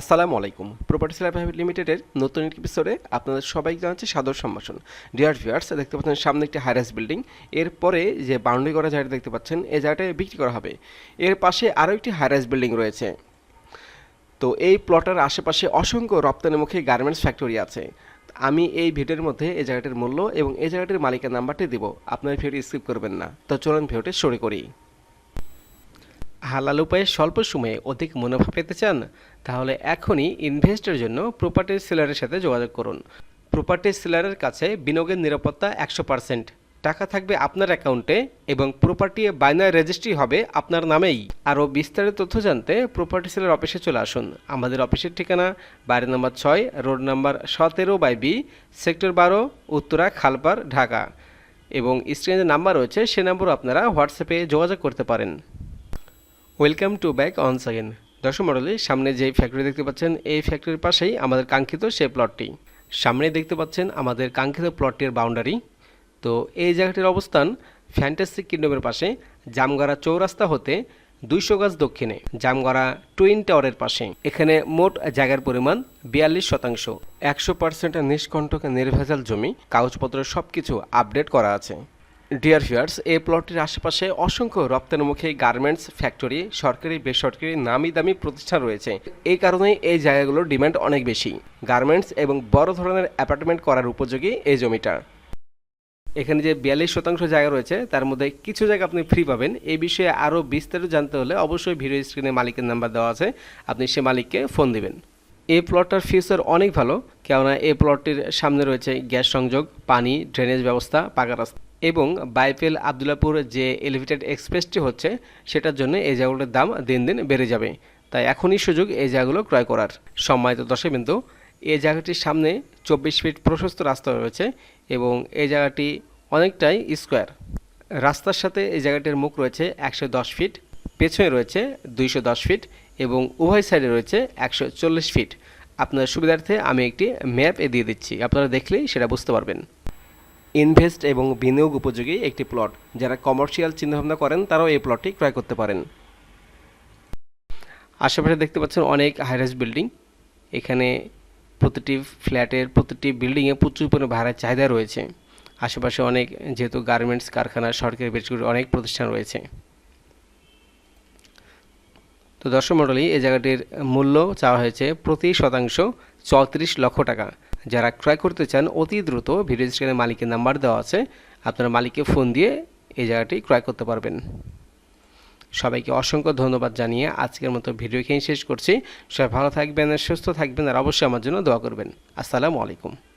আসসালামু আলাইকুম। Property seller private লিমিটেডের নতুন এপিসোডে আপনাদের সবাইকে জানাচ্ছি সাদর সম্ভাষণ। ডিয়ার ভিউয়ার্স দেখতে পাচ্ছেন সামনে একটি হাইরাইস বিল্ডিং এরপরে যে বাউন্ডারি করা জায়গাটা দেখতে পাচ্ছেন, এই জায়গাটায় বিক্রি করা হবে। এর পাশে আরও একটি হাইরাইস বিল্ডিং রয়েছে। তো এই প্লটের আশেপাশে অসংখ্য রপ্তানিমুখী গার্মেন্টস ফ্যাক্টরি আছে। আমি এই ভিডিওর মধ্যে এই জায়গাটির মূল্য এবং এই জায়গাটির মালিকের নাম্বারটি দিব। আপনার ভিডিওটি স্কিপ করবেন না। তো চলুন ভিডিওটি শুরু করি। হালাল উপায়ে স্বল্প সময়ে অধিক মুনাফা পেতে চান, তাহলে এখনই ইনভেস্টের জন্য প্রপার্টি সেলারের সাথে যোগাযোগ করুন। প্রপার্টি সেলারের কাছে বিনিয়োগের নিরাপত্তা একশো পার্সেন্ট। টাকা থাকবে আপনার অ্যাকাউন্টে এবং প্রপার্টি বাইনার রেজিস্ট্রি হবে আপনার নামেই। আরও বিস্তারিত তথ্য জানতে প্রপার্টি সেলার অফিসে চলে আসুন। আমাদের অফিসের ঠিকানা বাড়ি নম্বর ছয়, রোড নাম্বার সতেরো বাই বি, সেক্টর বারো, উত্তরা খালপার ঢাকা। এবং স্ক্রিনে যে নাম্বার রয়েছে, সে নাম্বারও আপনারা হোয়াটসঅ্যাপে যোগাযোগ করতে পারেন। Welcome to back once again দর্শক মডেলে সামনে যে ফ্যাক্টরি দেখতে পাচ্ছেন, এই ফ্যাক্টরির পাশেই আমাদের কাঙ্ক্ষিত সেই প্লটটি সামনে দেখতে পাচ্ছেন আমাদের কাঙ্ক্ষিত প্লটটির বাউন্ডারি তো এই জায়গাটির অবস্থান ফ্যান্টাসিক কিংডমের পাশে, জামগাড়া চৌরাস্তা হতে দুইশো গাছ দক্ষিণে, জামগড়া টুইন টাওয়ারের পাশে। এখানে মোট জায়গার পরিমাণ বিয়াল্লিশ শতাংশ। একশো পার্সেন্ট নিষ্কণ্টক নির্ভেজাল জমি কাগজপত্র সব কিছু আপডেট করা আছে। ডিয়ার ফিয়ার্স এই প্লটটির আশেপাশে অসংখ্য রপ্তানিমুখী গার্মেন্টস ফ্যাক্টরি সরকারি, বেসরকারি নামি দামি প্রতিষ্ঠান রয়েছে। এই কারণে এই জায়গাগুলোর ডিমান্ড অনেক বেশি। গার্মেন্টস এবং বড় ধরনের অ্যাপার্টমেন্ট করার উপযোগী এই জমিটা। এখানে যে বিয়াল্লিশ শতাংশ জায়গা রয়েছে, তার মধ্যে কিছু জায়গা আপনি ফ্রি পাবেন। এই বিষয়ে আরও বিস্তারিত জানতে হলে অবশ্যই ভিডিও স্ক্রিনে মালিকের নাম্বার দেওয়া আছে। আপনি সে মালিককে ফোন দিবেন। এই প্লটটার ফিচার অনেক ভালো, কেননা এই প্লটটির সামনে রয়েছে গ্যাস সংযোগ, পানি ড্রেনেজ ব্যবস্থা, পাকা রাস্তা। এবং বাইপেল আবদুল্লাপুর যে এলিভেটেড এক্সপ্রেসটি হচ্ছে, সেটার জন্য এই জায়গাগুলোর দাম দিন দিন বেড়ে যাবে। তাই এখনই সুযোগ এই জায়গাগুলো ক্রয় করার। সম্মানিত দর্শক বিন্দু এই জায়গাটির সামনে চব্বিশ ফিট প্রশস্ত রাস্তা রয়েছে এবং এই জায়গাটি অনেকটাই স্কোয়ার। রাস্তার সাথে এই জায়গাটির মুখ রয়েছে একশো দশ ফিট, পেছনে রয়েছে দুইশো দশ ফিট এবং উভয় সাইডে রয়েছে একশো চল্লিশ ফিট। আপনার সুবিধার্থে আমি একটি ম্যাপ এ দিয়ে দিচ্ছি। আপনারা দেখলেই সেটা বুঝতে পারবেন। ইনভেস্ট এবং বিনিয়োগ উপযোগী একটি প্লট যারা কমার্শিয়াল চিন্তাভাবনা করেন, তারাও এই প্লটটি ক্রয় করতে পারেন। আশেপাশে দেখতে পাচ্ছেন অনেক হাইরাইজ বিল্ডিং এখানে প্রতিটি ফ্ল্যাটের, প্রতিটি বিল্ডিংয়ে প্রচুর পরিমাণে ভাড়ার চাহিদা রয়েছে। আশেপাশে অনেক, যেহেতু গার্মেন্টস কারখানা, সরকারি বেসরকারি অনেক প্রতিষ্ঠান রয়েছে। তো দর্শক মণ্ডলী এই জায়গাটির মূল্য চাওয়া হয়েছে প্রতি শতাংশ চৌত্রিশ লক্ষ টাকা। যারা ক্রয় করতে চান, অতি দ্রুত ভিডিও স্ক্রিনে মালিকের নাম্বার দেওয়া আছে। আপনারা মালিককে ফোন দিয়ে এই জায়গাটি ক্রয় করতে পারবেন। সবাইকে অসংখ্য ধন্যবাদ জানিয়ে আজকের মতো ভিডিও এখানে শেষ করছি। সবাই ভালো থাকবেন, সুস্থ থাকবেন, আর অবশ্যই আমার জন্য দোয়া করবেন। আসসালামু আলাইকুম।